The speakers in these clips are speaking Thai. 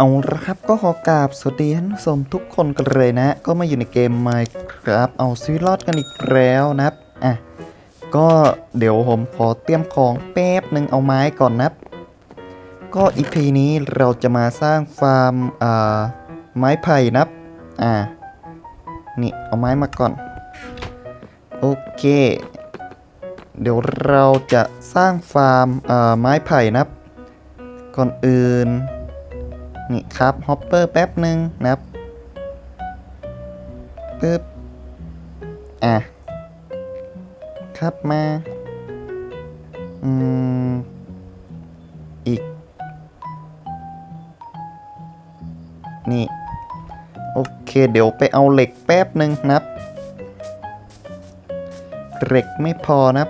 เอาละครับก็ขอกราบสวัสดีท่านผู้ชมทุกคนกันเลยนะ ก็มาอยู่ในเกม Minecraft เอาชีวิตรอดกันอีกแล้วนะครับอะก็เดี๋ยวผมขอเตรียมของแป๊บหนึ่งเอาไม้ก่อนนะครับ ก็อีพีนี้เราจะมาสร้างฟาร์มอ่าไม้ไผ่นะครับอ่านี่เอาไม้มาก่อน โอเค เดี๋ยวเราจะสร้างฟาร์มอ่าไม้ไผ่นะครับ ก่อนอื่น นี่ครับฮอปเปอร์แป๊บหนึ่งนะครับปึ๊บอะครับมาอืมอีก นี่ โอเค เดี๋ยวไปเอาเหล็กแป๊บหนึ่งนะครับเหล็กไม่พอนะครับ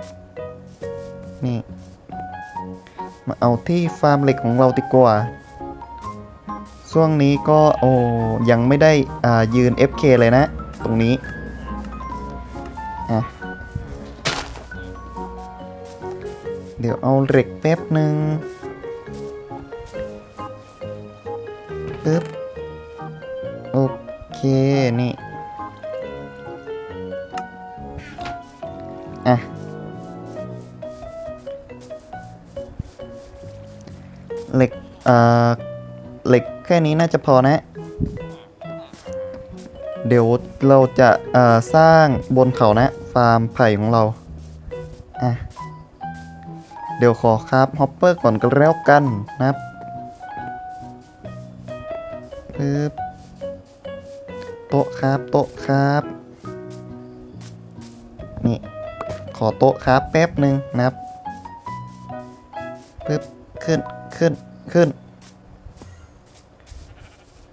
นี่ มาเอาที่ฟาร์มเหล็กของเราดีกว่า ช่วงนี้ก็โอ้ยังไม่ได้ยืน FK เลยนะ ตรงนี้เดี๋ยวเอาเหล็กแป๊บหนึ่งปึ๊บ โอเค นี่ อะ เหล็ก เอ่าเหล็ก ค่นี้น่าจะพอนะ เดี๋ยวเราจะสร้างบนเขานะ ฟาร์มไผ่ของเราอะเดี๋ยวขอครับฮอปเปอร์ก่อนก็แล้วกันนะครับปึ๊บโต๊ะครับโต๊ะครับนี่ขอโต๊ะครับแป๊บหนึ่งนะครับปึ๊บขึ้นขึ้นขึ้น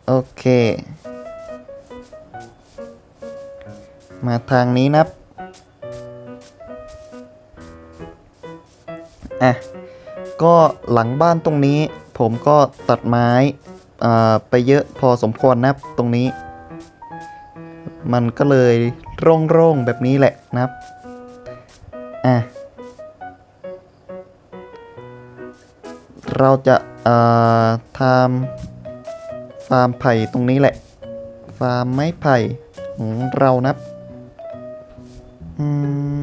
โอเค มาทางนี้นับอะ ก็หลังบ้านตรงนี้ ผมก็ตัดไม้อ่าไปเยอะพอสมควรนะครับตรงนี้ มันก็เลยโร่งๆแบบนี้แหละนะครับอะเราจะอ่อทำ ฟาร์มไผ่ตรงนี้แหละ ฟาร์มไม้ไผ่ของเรานะอืม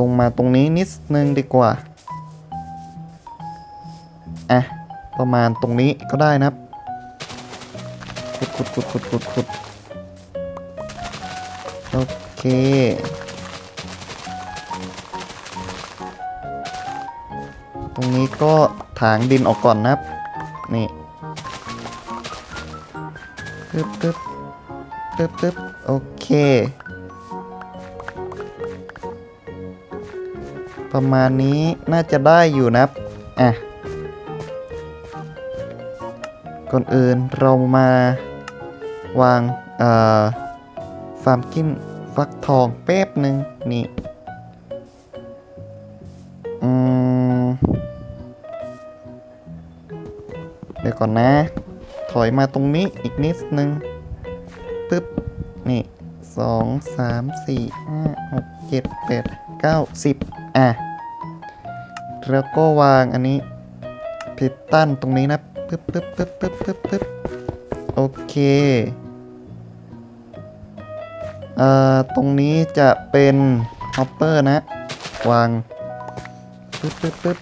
ลงมาตรงนี้นิดนึงดีกว่า อะ ประมาณตรงนี้ก็ได้นะครับ ขุดขุดขุดขุดขุดขุดโอเค รงนี้ก็ถางดินออกก่อนนะครับ นี่ปึ๊บปึ๊บปึ๊บปึ๊บโอเค ประมาณนี้น่าจะได้อยู่นะครับอะก่อนอื่นเรามาวางฟาร์มกินฟักทองแป๊บหนึ่งนี่ ก่อนนะ ถอยมาตรงนี้อีกนิดนึงปึ๊บ นี่สองสามสี่ห้าหกเจ็ดแปดเก้าสิบอะ แล้วก็วางอันนี้พิตตันตรงนี้นะปึ๊บปึ๊บปึ๊บปึ๊บปึ๊บปึ๊บโอเคเอ่อตรงนี้จะเป็นฮอปเปอร์นะ วางปึ๊บปึ๊บปึ๊บ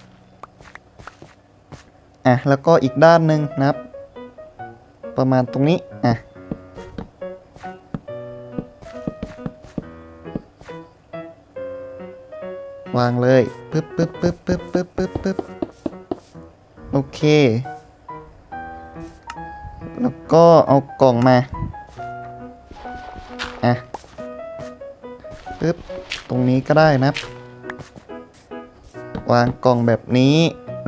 อะแล้วก็อีกด้านหนึ่งนะครับ ประมาณตรงนี้อะวางเลยปึ๊บปึ๊บปึ๊บปึ๊บปึ๊บปึ๊บปึ๊บโอเค แล้วก็เอากล่องมา อะปึ๊บ ตรงนี้ก็ได้นับวางกล่องแบบนี้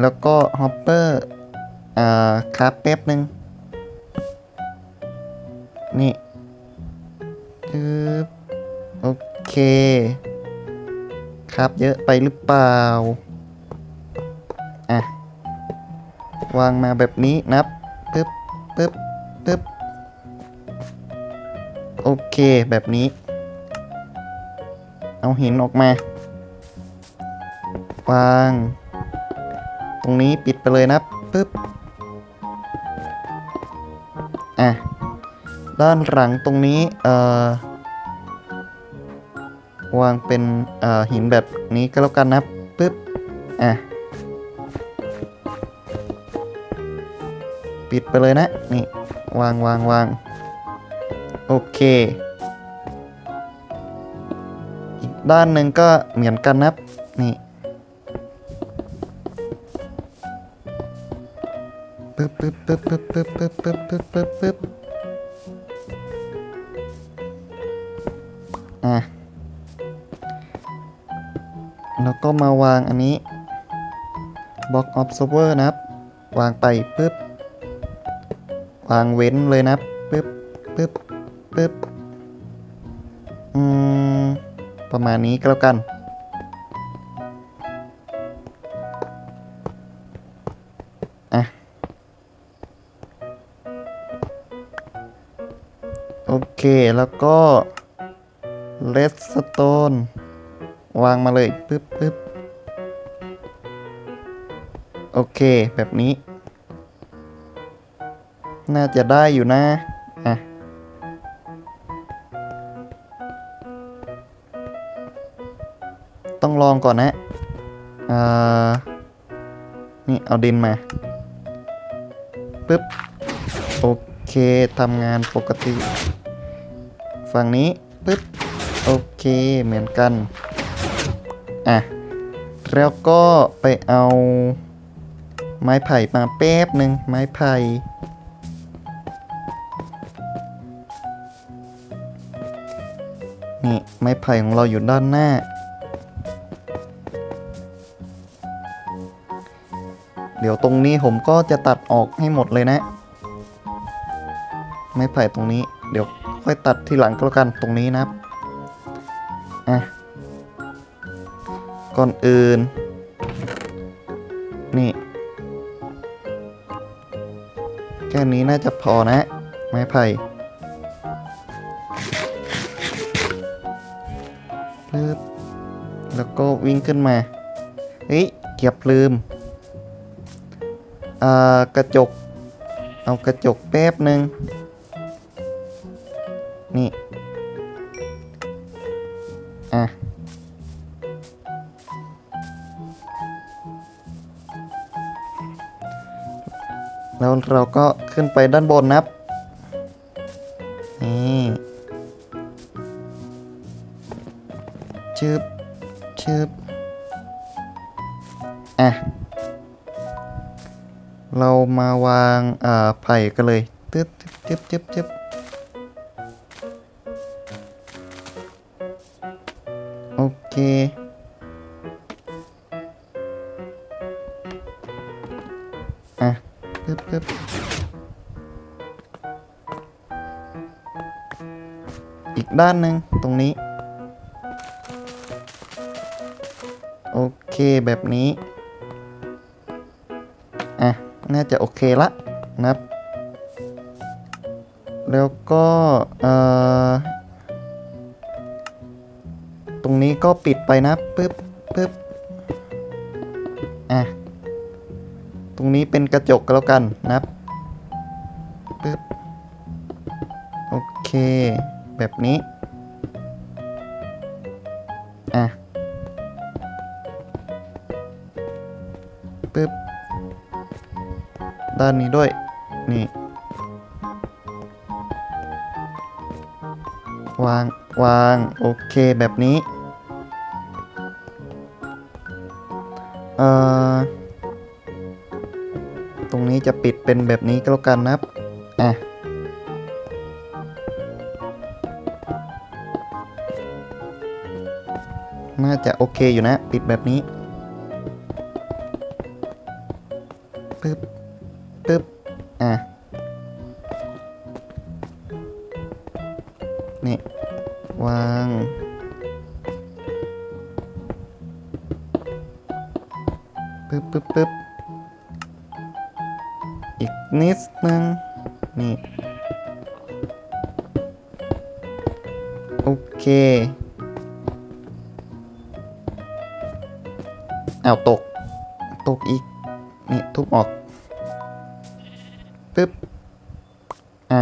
แล้วก็ฮอปเปอร์อ่าครับแป๊บหนึ่งนี่ปึ๊บโอเค ครับเยอะไปหรือเปล่า อะ วางมาแบบนี้นับปึ๊บปึ๊บปึ๊บโอเคแบบนี้ เอาหินออกมา วาง ตรงนี้ปิดไปเลยนะปึ๊บอะด้านหลังตรงนี้เอ่อวางเป็นเอ่อหินแบบนี้ก็แล้วกันนะปึ๊บอะปิดไปเลยนะ นี่ วางวางวางโอเค อีกด้านหนึ่งก็เหมือนกันนะ ตึ๊บปึ๊บปึ๊บปึ๊บปึ๊บปึ๊บปึ๊บปึ๊บอะแล้วก็มาวางอันนี้ block observer นะครับ วางไปปึ๊บ วางเว้นเลยนะปึ๊บปึ๊บปึ๊บอืม ประมาณนี้ก็แล้วกัน โอเคแล้วก็เลสโตนวางมาเลยปึ๊บปึ๊บโอเคแบบนี้ น่าจะได้อยู่นะอะต้องลองก่อนนะอ่านี่เอาดินมาปึ๊บ โอเคทำงานปกติ ฝั่งนี้ปึ๊บโอเคเหมือนกัน อะ แล้วก็ไปเอาไม้ไผ่มาแป๊บหนึ่งไม้ไผ่นี่ไม้ไผ่ของเราอยู่ด้านหน้า เดี๋ยวตรงนี้ผมก็จะตัดออกให้หมดเลยนะ ไม้ไผ่ตรงนี้เดี๋ยว ค่อยตัดทีหลังก็แล้วกันตรงนี้นะครับอะก่อนอื่น นี่แค่นี้น่าจะพอนะ ไม้ไผ่ปึ๊บแล้วก็วิ่งขึ้นมา เฮ้ย เก็บลืม อ่า กระจก เอากระจกแป๊บหนึ่ง นี่ อะ แล้วเราก็ขึ้นไปด้านบนนับ นี่ชึบชึบอะ เรามาวาง อ่า ไผ่กันเลย ตึ๊บจึ๊บจึ๊บจึ๊บ โอเค อะปึ๊บปึ๊บอีกด้านหนึ่งตรงนี้ โอเคแบบนี้ อะ น่าจะโอเคละนะครับ แล้วก็ เอ่อ ตรงนี้ก็ปิดไปนะปึ๊บปึ๊บอะตรงนี้เป็นกระจกก็แล้วกันนะครับปึ๊บโอเค แบบนี้อะปึ๊บด้านนี้ด้วย นี่ วาง วางโอเคแบบนี้ เอ่อ ตรงนี้จะปิดเป็นแบบนี้ก็แล้วกันนะครับ อะ น่าจะโอเคอยู่นะ ปิดแบบนี้ ปึ๊บ ปึ๊บ อะ นี่ วาง ปึ๊บปึ๊บปึ๊บอีกนิดนึง นี่ โอเค เอาตก ตกอีก นี่ ทุบออก ปึ๊บ อะ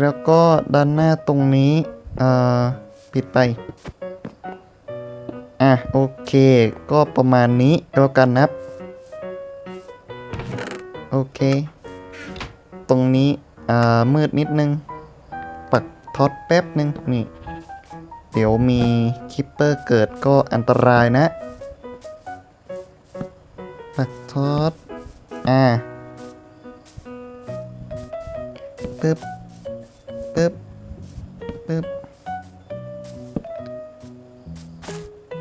แล้วก็ด้านหน้าตรงนี้เอ่อปิดไป อะ โอเค ก็ประมาณนี้แล้วกันนะครับ โอเค ตรงนี้อ่ามืดนิดนึง ปักท็อตแป๊บนึง นี่ เดี๋ยวมีคิปเปอร์เกิดก็อันตรายนะ ปักท็อตอ่าปึ๊บ ปึ๊บ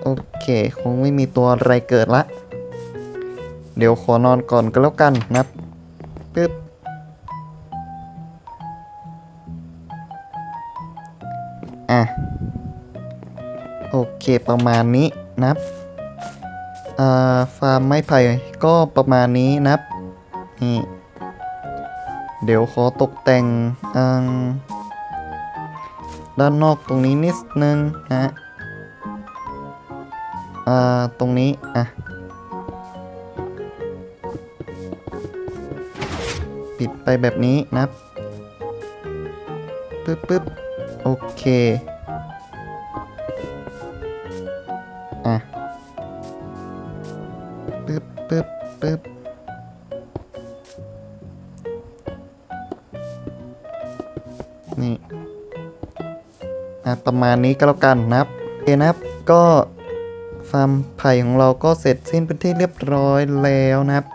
โอเค คงไม่มีตัวอะไรเกิดละ เดี๋ยวขอนอนก่อนก็แล้วกันนะปึ๊บอะ โอเคประมาณนี้นะครับอ่าฟาร์มไม้ไผ่ก็ประมาณนี้นะครับนี่ เดี๋ยวขอตกแต่งอ่า ด้านนอกตรงนี้นิดนึงนะฮะอ่าตรงนี้ อะ ปิดไปแบบนี้นะปึ๊บปึ๊บโอเค อะปึ๊บปึ๊บปึ๊บนี่ อะประมาณนี้ก็แล้วกันนะครับโอเคนะครับก็ฟาร์มไผ่ของเราก็เสร็จสิ้นเป็นที่เรียบร้อยแล้วนะครับ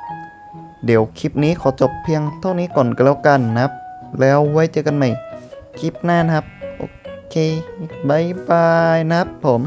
เดี๋ยวคลิปนี้ขอจบเพียงเท่านี้ก่อนก็แล้วกันนะครับ แล้วไว้เจอกันใหม่คลิปหน้านะครับ โอเคบายบายนะครับผม